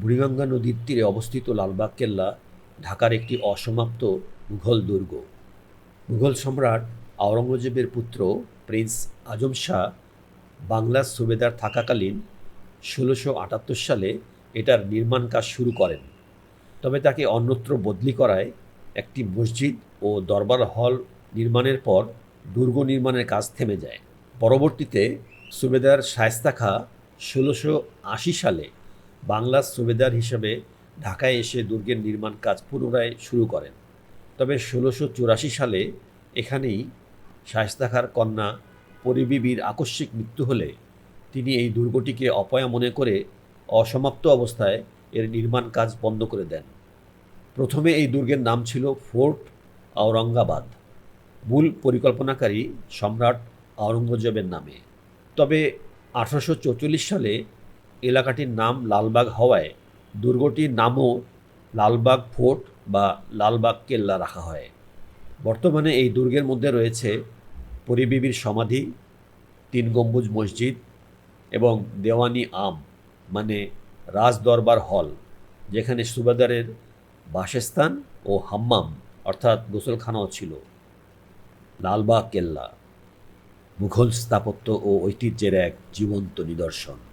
বুড়িগঙ্গা নদীর তীরে অবস্থিত লালবাগ কেল্লা ঢাকার একটি অসমাপ্ত মুঘল দুর্গ। মুঘল সম্রাট আওরঙ্গজেবের পুত্র প্রিন্স আজম শাহ বাংলার সুবেদার থাকাকালীন ষোলোশো আটাত্তর সালে এটার নির্মাণ কাজ শুরু করেন। তবে তাকে অন্যত্র বদলি করায় একটি মসজিদ ও দরবার হল নির্মাণের পর দুর্গ নির্মাণের কাজ থেমে যায়। পরবর্তীতে সুবেদার শায়স্তা খাঁ ষোলোশো আশি সালে বাংলার সুবেদার হিসেবে ঢাকায় এসে দুর্গের নির্মাণ কাজ পুনরায় শুরু করেন। তবে ষোলোশো চুরাশি সালে এখানেই শায়স্তা খাঁর কন্যা পরিবিবির আকস্মিক মৃত্যু হলে তিনি এই দুর্গটিকে অপয়া মনে করে অসমাপ্ত অবস্থায় এর নির্মাণ কাজ বন্ধ করে দেন। প্রথমে এই দুর্গের নাম ছিল ফোর্ট আওরঙ্গাবাদ, মূল পরিকল্পনাকারী সম্রাট আওরঙ্গজেবের নামে। তবে আঠারোশো সালে এলাকাটির নাম লালবাগ হওয়ায় দুর্গটির নামও লালবাগ ফোর্ট বা লালবাগ কেল্লা রাখা হয়। বর্তমানে এই দুর্গের মধ্যে রয়েছে পরিবিবির সমাধি, তিন গম্বুজ মসজিদ এবং দেওয়ানি আম মানে রাজদরবার হল, যেখানে সুবাদারের বাসস্থান ও হাম্মাম অর্থাৎ গোসলখানাও ছিল। লালবাগ কেল্লা, মুঘল স্থাপত্য ও ঐতিহ্যের এক জীবন্ত নিদর্শন।